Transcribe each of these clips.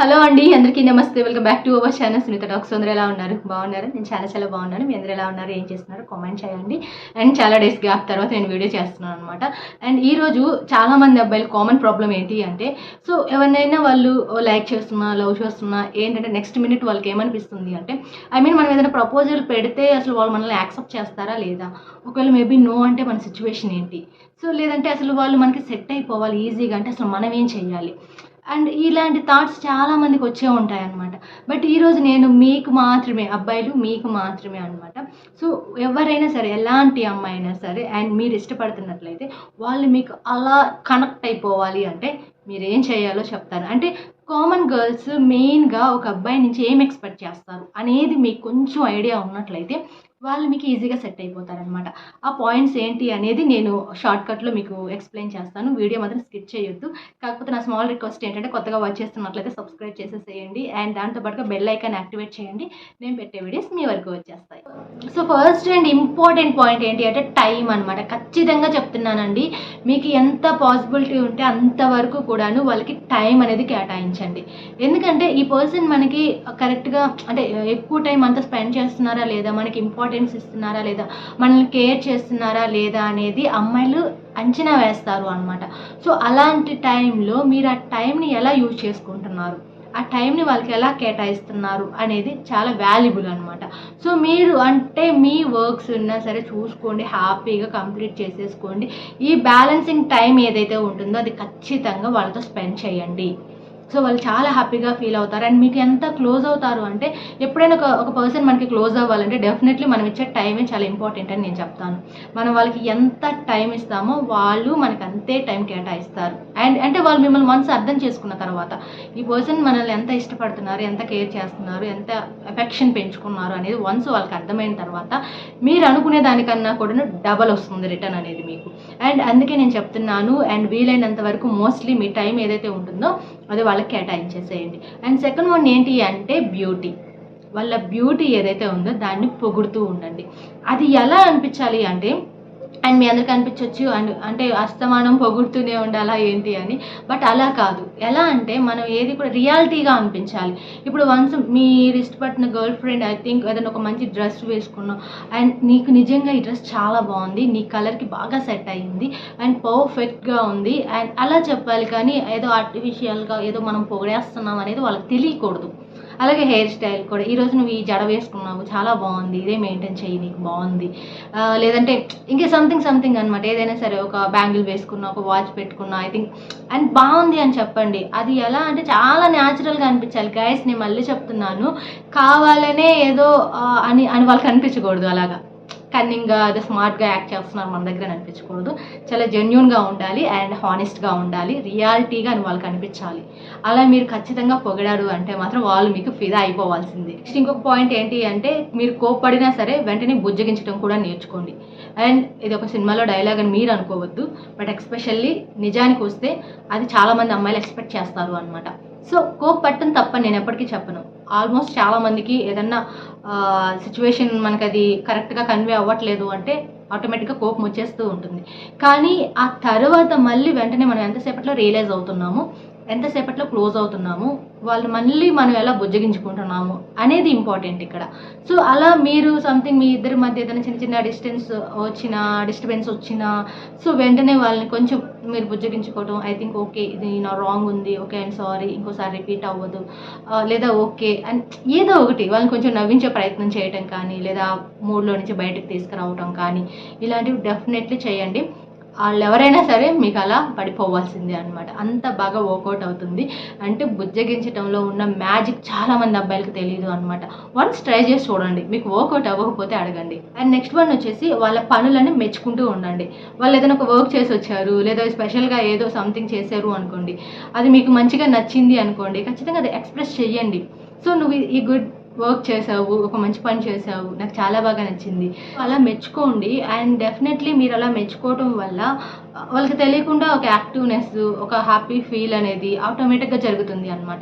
Hello అండి అందరికీ నమస్తే. Welcome back to our channel Sunitha talks. అందరూ ఎలా ఉన్నారు? బాగున్నారు? నేను చాలా చాలా బాగున్నాను. మీ అందరూ ఎలా ఉన్నారు? ఏం చేస్తున్నారు? కామెంట్ చేయండి. అండ్ చాలా డేస్ గ్యాప్ తర్వాత నేను వీడియో చేస్తున్నాను అనమాట అండ్ ఈరోజు చాలామంది చాలా మంది అబ్బాయిలు కామన్ ప్రాబ్లం ఏంటి అంటే సో ఎవరినైనా వాళ్ళు లైక్ చేస్తున్నా లవ్ చేస్తున్నా ఏంటంటే నెక్స్ట్ మినిట్ వాళ్ళకి ఏమనిపిస్తుంది అంటే ఐ మీన్ మనం ఏదైనా ప్రపోజల్ పెడితే అసలు వాళ్ళు మనల్ని యాక్సెప్ట్ చేస్తారా లేదా? ఒకవేళ మేబీ నో అంటే మన సిచ్యువేషన్ ఏంటి? సో లేదంటే అసలు వాళ్ళు మనకి సెట్ అయిపోవాలి ఈజీగా అంటే అసలు మనం ఏం చేయాలి అండ్ ఇలాంటి థాట్స్ చాలామందికి వచ్చే ఉంటాయి అనమాట బట్ ఈరోజు నేను మీకు మాత్రమే అబ్బాయిలు మీకు మాత్రమే అనమాట సో ఎవరైనా సరే ఎలాంటి అమ్మాయి అయినా సరే అండ్ మీరు ఇష్టపడుతున్నట్లయితే వాళ్ళు మీకు అలా కనెక్ట్ అయిపోవాలి అంటే మీరు ఏం చేయాలో చెప్తాను అంటే కామన్ గర్ల్స్ మెయిన్గా ఒక అబ్బాయి నుంచి ఏం ఎక్స్పెక్ట్ చేస్తారు అనేది మీకు కొంచెం ఐడియా ఉన్నట్లయితే వాళ్ళు మీకు ఈజీగా సెట్ అయిపోతారనమాట ఆ పాయింట్స్ ఏంటి అనేది నేను షార్ట్కట్లో మీకు ఎక్స్ప్లెయిన్ చేస్తాను. వీడియో మాత్రం స్కిప్ చేయొద్దు. కాకపోతే నా స్మాల్ రిక్వెస్ట్ ఏంటంటే కొత్తగా వాచ్ చేస్తున్నట్లయితే సబ్స్క్రైబ్ చేసేసేయండి. అండ్ దాంతోపాటుగా బెల్ ఐకాన్ యాక్టివేట్ చేయండి. నేను పెట్టే వీడియోస్ మీ వరకు వచ్చేస్తాయి. So first and important point ఏంటి అంటే టైం అనమాట ఖచ్చితంగా చెప్తున్నానండి. మీకు ఎంత పాసిబిలిటీ ఉంటే అంతవరకు కూడాను వాళ్ళకి టైం అనేది కేటాయించండి. ఎందుకంటే ఈ పర్సన్ మనకి కరెక్ట్గా అంటే ఎక్కువ టైం అంతా స్పెండ్ చేస్తున్నారా లేదా? మనకి ఇంపార్టెన్స్ ఇస్తున్నారా లేదా? మనల్ని కేర్ చేస్తున్నారా లేదా అనేది అమ్మాయిలు అంచనా వేస్తారు అనమాట సో అలాంటి టైంలో మీరు ఆ టైంని ఎలా యూజ్ చేసుకుంటున్నారు? ఆ టైంని వాళ్ళకి ఎలా కేటాయిస్తున్నారు అనేది చాలా వాల్యుబుల్ అనమాట సో మీరు అంటే మీ వర్క్స్ ఉన్నా సరే చూసుకోండి హ్యాపీగా కంప్లీట్ చేసేసుకోండి. ఈ బ్యాలెన్సింగ్ టైం ఏదైతే ఉంటుందో అది ఖచ్చితంగా వాళ్ళతో స్పెండ్ చేయండి. సో వాళ్ళు చాలా హ్యాపీగా ఫీల్ అవుతారు. అండ్ మీకు ఎంత క్లోజ్ అవుతారు అంటే ఎప్పుడైనా ఒక ఒక పర్సన్ మనకి క్లోజ్ అవ్వాలంటే డెఫినెట్లీ మనం ఇచ్చే టైమే చాలా ఇంపార్టెంట్ అని నేను చెప్తాను. మనం వాళ్ళకి ఎంత టైం ఇస్తామో వాళ్ళు మనకి అంతే టైం కేటాయిస్తారు. అండ్ అంటే వాళ్ళు మిమ్మల్ని మనసు అర్థం చేసుకున్న తర్వాత ఈ పర్సన్ మనల్ని ఎంత ఇష్టపడుతున్నారు ఎంత కేర్ చేస్తున్నారు ఎంత ఎఫెక్షన్ పెంచుకున్నారు అనేది వన్స్ వాళ్ళకి అర్థమైన తర్వాత మీరు అనుకునే దానికన్నా కూడా డబల్ వస్తుంది రిటర్న్ అనేది మీకు. అండ్ అందుకే నేను చెప్తున్నాను అండ్ వీలైనంత వరకు మోస్ట్లీ మీ టైం ఏదైతే ఉంటుందో అది వాళ్ళకి కేటాయించేసేయండి. అండ్ సెకండ్ వన్ ఏంటి అంటే బ్యూటీ. వాళ్ళ బ్యూటీ ఏదైతే ఉందో దాన్ని పొగుడుతూ ఉండండి. అది ఎలా అనిపించాలి అంటే అండ్ మీ అందరికి అనిపించవచ్చు అండ్ అంటే అస్తమానం పొగుడుతూనే ఉండాలా ఏంటి అని. బట్ అలా కాదు. ఎలా అంటే మనం ఏది కూడా రియాలిటీగా అనిపించాలి. ఇప్పుడు వన్స్ మీరు ఇష్టపడిన గర్ల్ ఫ్రెండ్ ఐ థింక్ ఏదైనా ఒక మంచి డ్రెస్ వేసుకున్నాం అండ్ నీకు నిజంగా ఈ డ్రెస్ చాలా బాగుంది నీ కలర్కి బాగా సెట్ అయ్యింది అండ్ పర్ఫెక్ట్గా ఉంది అండ్ అలా చెప్పాలి కానీ ఏదో ఆర్టిఫిషియల్గా ఏదో మనం పొగిడేస్తున్నాం అనేది వాళ్ళకి తెలియకూడదు. అలాగే హెయిర్ స్టైల్ కూడా. ఈరోజు నువ్వు ఈ జడ వేసుకున్నావు చాలా బాగుంది. ఇదే మెయింటైన్ చేయి నీకు బాగుంది. లేదంటే ఇంకే సంథింగ్ సంథింగ్ అనమాట ఏదైనా సరే ఒక బ్యాంగిల్ వేసుకున్నా ఒక వాచ్ పెట్టుకున్నా ఐ థింక్ అండ్ బాగుంది అని చెప్పండి. అది ఎలా అంటే చాలా న్యాచురల్గా అనిపించాలి. గైస్ నేను మళ్ళీ చెప్తున్నాను. కావాలనే ఏదో అని అని వాళ్ళకి అనిపించకూడదు అలాగా. కన్నింగ్గా అదే స్మార్ట్గా యాక్ట్ చేస్తున్నారు మన దగ్గర అనిపించకూడదు. చాలా జెన్యున్గా ఉండాలి అండ్ హానెస్ట్గా ఉండాలి. రియాలిటీగా అని వాళ్ళకి అనిపించాలి. అలా మీరు ఖచ్చితంగా పొగిడారు అంటే మాత్రం వాళ్ళు మీకు ఫిదా అయిపోవాల్సిందే. నెక్స్ట్ ఇంకొక పాయింట్ ఏంటి అంటే మీరు కోప్పడినా సరే వెంటనే బుజ్జగించడం కూడా నేర్చుకోండి. అండ్ ఇది ఒక సినిమాలో డైలాగ్ అని మీరు అనుకోవద్దు. బట్ ఎక్స్పెషల్లీ నిజానికి వస్తే అది చాలామంది అమ్మాయిలు ఎక్స్పెక్ట్ చేస్తారు అనమాట సో కోప్ పట్టడం తప్ప నేను ఎప్పటికీ చెప్పను. ఆల్మోస్ట్ చాలామందికి ఏదన్నా సిచ్యువేషన్ మనకి అది కరెక్ట్గా కన్వే అవ్వట్లేదు అంటే ఆటోమేటిక్గా కోపం వచ్చేస్తూ ఉంటుంది. కానీ ఆ తర్వాత మళ్ళీ వెంటనే మనం ఎంతసేపట్లో రియలైజ్ అవుతున్నాము ఎంతసేపట్లో క్లోజ్ అవుతున్నాము? వాళ్ళు మళ్ళీ మనం ఎలా బుజ్జగించుకుంటున్నాము అనేది ఇంపార్టెంట్ ఇక్కడ. సో అలా మీరు సంథింగ్ మీ ఇద్దరి మధ్య ఏదైనా చిన్న చిన్న డిస్టెన్స్ వచ్చిన డిస్టర్బెన్స్ వచ్చినా సో వెంటనే వాళ్ళని కొంచెం మీరు బుజ్జగించుకోవడం ఐ థింక్ ఓకే ఇది నా రాంగ్ ఉంది ఓకే అండ్ సారీ ఇంకోసారి రిపీట్ అవ్వదు లేదా ఓకే అండ్ ఏదో ఒకటి వాళ్ళని కొంచెం నవ్వించే ప్రయత్నం చేయటం కానీ లేదా మూడ్లో నుంచి బయటకు తీసుకురావటం కానీ ఇలాంటివి డెఫినెట్లీ చేయండి. వాళ్ళు ఎవరైనా సరే మీకు అలా పడిపోవాల్సిందే అనమాట అంత బాగా వర్కౌట్ అవుతుంది. అంటే బుజ్జగించడంలో ఉన్న మ్యాజిక్ చాలామంది అబ్బాయిలకు తెలియదు అనమాట వన్స్ ట్రై చేసి చూడండి. మీకు వర్కౌట్ అవ్వకపోతే అడగండి. అండ్ నెక్స్ట్ వన్ వచ్చేసి వాళ్ళ పనులని మెచ్చుకుంటూ ఉండండి. వాళ్ళు ఏదైనా ఒక వర్క్ చేసి వచ్చారు లేదా స్పెషల్గా ఏదో సంథింగ్ చేశారు అనుకోండి. అది మీకు మంచిగా నచ్చింది అనుకోండి. ఖచ్చితంగా అది ఎక్స్ప్రెస్ చెయ్యండి. సో నువ్వు ఈ గుడ్ వర్క్ చేసావు ఒక మంచి పని చేసావు. నాకు చాలా బాగా నచ్చింది. అలా మెచ్చుకోండి. అండ్ డెఫినెట్లీ మీరు అలా మెచ్చుకోవటం వల్ల వాళ్ళకి తెలియకుండా ఒక యాక్టివ్నెస్ ఒక హ్యాపీ ఫీల్ అనేది ఆటోమేటిక్గా జరుగుతుంది అనమాట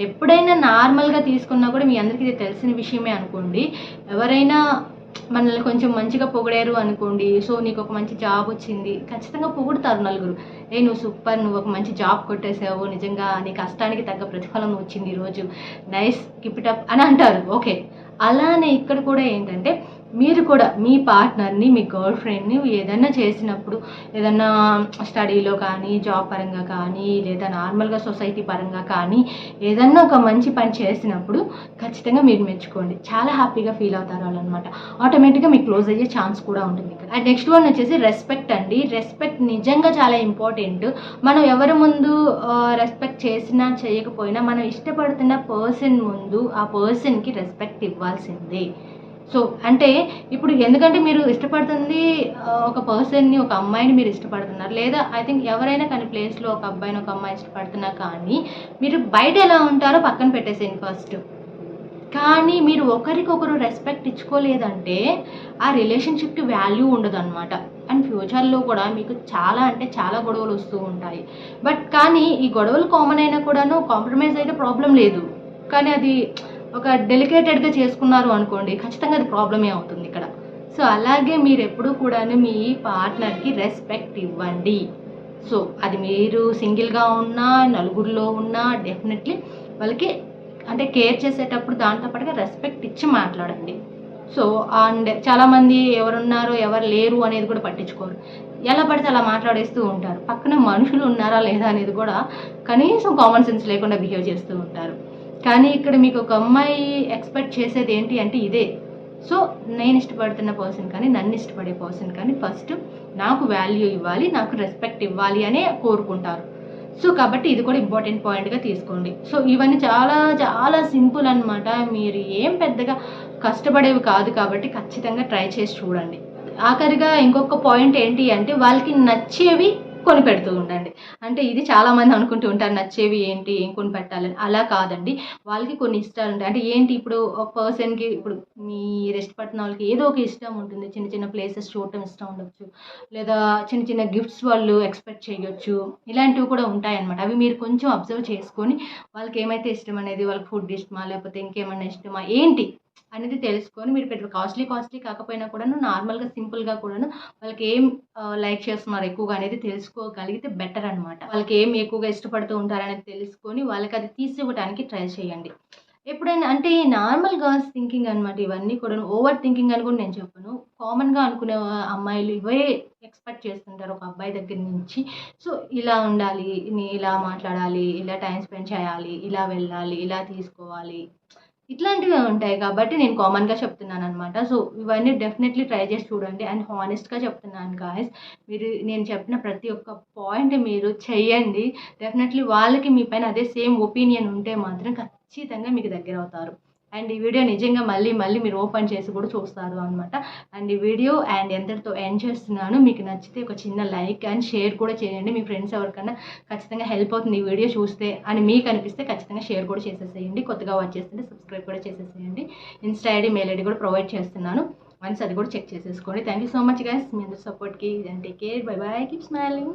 ఎప్పుడైనా నార్మల్గా తీసుకున్నా కూడా మీ అందరికీ ఇది తెలిసిన విషయమే అనుకోండి. ఎవరైనా మనల్ని కొంచెం మంచిగా పొగిడారు అనుకోండి. సో నీకు ఒక మంచి జాబ్ వచ్చింది. ఖచ్చితంగా పొగుడుతారు నలుగురు. ఏ నువ్వు సూపర్ నువ్వు ఒక మంచి జాబ్ కొట్టేసావు నిజంగా నీ కష్టానికి తగ్గ ప్రతిఫలం వచ్చింది ఈరోజు. నైస్ కిప్ ఇట్ అప్ అని అంటారు. ఓకే. అలానే ఇక్కడ కూడా ఏంటంటే మీరు కూడా మీ పార్ట్నర్ని మీ గర్ల్ ఫ్రెండ్ని ఏదైనా చేసినప్పుడు ఏదన్నా స్టడీలో కానీ జాబ్ పరంగా కానీ లేదా నార్మల్గా సొసైటీ పరంగా కానీ ఏదన్నా ఒక మంచి పని చేసినప్పుడు ఖచ్చితంగా మీరు మెచ్చుకోండి. చాలా హ్యాపీగా ఫీల్ అవుతారు వాళ్ళు అనమాట ఆటోమేటిక్గా మీకు క్లోజ్ అయ్యే ఛాన్స్ కూడా ఉంటుంది ఇక్కడ. అండ్ నెక్స్ట్ వన్ వచ్చేసి రెస్పెక్ట్ అండి. రెస్పెక్ట్ నిజంగా చాలా ఇంపార్టెంట్. మనం ఎవరి ముందు రెస్పెక్ట్ చేసినా చేయకపోయినా మనం ఇష్టపడుతున్న పర్సన్ ముందు ఆ పర్సన్కి రెస్పెక్ట్ ఇవ్వాల్సిందే. సో అంటే ఇప్పుడు ఎందుకంటే మీరు ఇష్టపడుతుంది ఒక పర్సన్ని ఒక అమ్మాయిని మీరు ఇష్టపడుతున్నారు. లేదా ఐ థింక్ ఎవరైనా కానీ ప్లేస్లో ఒక అబ్బాయిని ఒక అమ్మాయి ఇష్టపడుతున్నా కానీ మీరు బయట ఎలా ఉంటారో పక్కన పెట్టేసేయండి ఫస్ట్ కానీ మీరు ఒకరికొకరు రెస్పెక్ట్ ఇచ్చుకోలేదంటే ఆ రిలేషన్షిప్కి వాల్యూ ఉండదు అనమాట అండ్ ఫ్యూచర్లో కూడా మీకు చాలా అంటే చాలా గొడవలు వస్తూ ఉంటాయి. బట్ కానీ ఈ గొడవలు కామన్ అయినా కూడాను కాంప్రమైజ్ అయితే ప్రాబ్లం లేదు. కానీ అది ఒక డెలికేటెడ్గా చేసుకున్నారు అనుకోండి ఖచ్చితంగా అది ప్రాబ్లమే అవుతుంది ఇక్కడ. సో అలాగే మీరు ఎప్పుడూ కూడా మీ పార్ట్నర్కి రెస్పెక్ట్ ఇవ్వండి. సో అది మీరు సింగిల్గా ఉన్నా నలుగురిలో ఉన్నా డెఫినెట్లీ వాళ్ళకి అంటే కేర్ చేసేటప్పుడు దాంతో పాటుగా రెస్పెక్ట్ ఇచ్చి మాట్లాడండి. సో అండ్ చాలామంది ఎవరున్నారు ఎవరు లేరు అనేది కూడా పట్టించుకోరు. ఎలా పడితే అలా మాట్లాడేస్తూ ఉంటారు. పక్కన మనుషులు ఉన్నారా లేదా అనేది కూడా కనీసం కామన్ సెన్స్ లేకుండా బిహేవ్ చేస్తూ ఉంటారు. కానీ ఇక్కడ మీకు ఒక అమ్మాయి ఎక్స్పెక్ట్ చేసేది ఏంటి అంటే ఇదే. సో నేను ఇష్టపడుతున్న పర్సన్ కానీ నన్ను ఇష్టపడే పర్సన్ కానీ ఫస్ట్ నాకు వాల్యూ ఇవ్వాలి నాకు రెస్పెక్ట్ ఇవ్వాలి అనే కోరుకుంటారు. సో కాబట్టి ఇది కూడా ఇంపార్టెంట్ పాయింట్గా తీసుకోండి. సో ఇవన్నీ చాలా చాలా సింపుల్ అన్నమాట. మీరు ఏం పెద్దగా కష్టపడేవి కాదు కాబట్టి ఖచ్చితంగా ట్రై చేసి చూడండి. ఆఖరిగా ఇంకొక పాయింట్ ఏంటి అంటే వాళ్ళకి నచ్చేవి కొని పెడుతూ ఉండండి. అంటే ఇది చాలామంది అనుకుంటూ ఉంటారు నచ్చేవి ఏంటి ఏం కొని పెట్టాలని అలా కాదండి. వాళ్ళకి కొన్ని ఇష్టాలు ఉంటాయి. అంటే ఏంటి ఇప్పుడు ఒక పర్సన్కి ఇప్పుడు మీ ఇష్టపడుతున్న వాళ్ళకి ఏదో ఒక ఇష్టం ఉంటుంది. చిన్న చిన్న ప్లేసెస్ చూడటం ఇష్టం ఉండొచ్చు. లేదా చిన్న చిన్న గిఫ్ట్స్ వాళ్ళు ఎక్స్పెక్ట్ చేయొచ్చు. ఇలాంటివి కూడా ఉంటాయన్నమాట. అవి మీరు కొంచెం అబ్జర్వ్ చేసుకొని వాళ్ళకి ఏమైతే ఇష్టం అనేది వాళ్ళకి ఫుడ్ ఇష్టమా లేకపోతే ఇంకేమైనా ఇష్టమా ఏంటి అనేది తెలుసుకొని మీరు పెద్ద కాస్ట్లీ కాస్ట్లీ కాకపోయినా కూడాను నార్మల్గా సింపుల్గా కూడాను వాళ్ళకి ఏం లైక్ చేస్తున్నారు ఎక్కువగా అనేది తెలుసుకోగలిగితే బెటర్ అనమాట వాళ్ళకి ఏం ఎక్కువగా ఇష్టపడుతూ ఉంటారు అనేది తెలుసుకొని వాళ్ళకి అది తీసివ్వడానికి ట్రై చేయండి. ఎప్పుడైనా అంటే నార్మల్ గర్ల్స్ థింకింగ్ అనమాట ఇవన్నీ కూడా ఓవర్ థింకింగ్ అని కూడా నేను చెప్పను. కామన్గా అనుకునే అమ్మాయిలు ఇవే ఎక్స్పెక్ట్ చేస్తుంటారు ఒక అబ్బాయి దగ్గర నుంచి. సో ఇలా ఉండాలి నీ- ఇలా మాట్లాడాలి ఇలా టైం స్పెండ్ చేయాలి ఇలా వెళ్ళాలి ఇలా తీసుకోవాలి. ఇట్లాంటివే ఉంటాయి కాబట్టి నేను కామన్గా చెప్తున్నాను అనమాట సో ఇవన్నీ డెఫినెట్లీ ట్రై చేసి చూడండి. అండ్ హానెస్ట్గా చెప్తున్నాను గాయస్ మీరు నేను చెప్పిన ప్రతి ఒక్క పాయింట్ మీరు చెయ్యండి డెఫినెట్లీ వాళ్ళకి మీ పైన అదే సేమ్ ఒపీనియన్ ఉంటే మాత్రం ఖచ్చితంగా మీకు దగ్గర అవుతారు అండ్ ఈ వీడియో నిజంగా మళ్ళీ మళ్ళీ మీరు ఓపెన్ చేసి కూడా చూస్తారు అనమాట అండ్ ఈ వీడియో అండ్ ఎంతటితో ఎండ్ చేస్తున్నాను మీకు నచ్చితే ఒక చిన్న లైక్ అండ్ షేర్ కూడా చేయండి. మీ ఫ్రెండ్స్ ఎవరికైనా ఖచ్చితంగా హెల్ప్ అవుతుంది ఈ వీడియో చూస్తే అని మీకు అనిపిస్తే ఖచ్చితంగా షేర్ కూడా చేసేసేయండి. కొత్తగా వాచ్ చేస్తుంటే సబ్స్క్రైబ్ కూడా చేసేసేయండి. ఇన్స్టా ఐడి మెయిల్ ఐడి కూడా ప్రొవైడ్ చేస్తున్నాను. వన్స్ అది కూడా చెక్ చేసేసుకోండి. Thank you so much guys మీ అందరి సపోర్ట్కి and take care. Bye bye keep smiling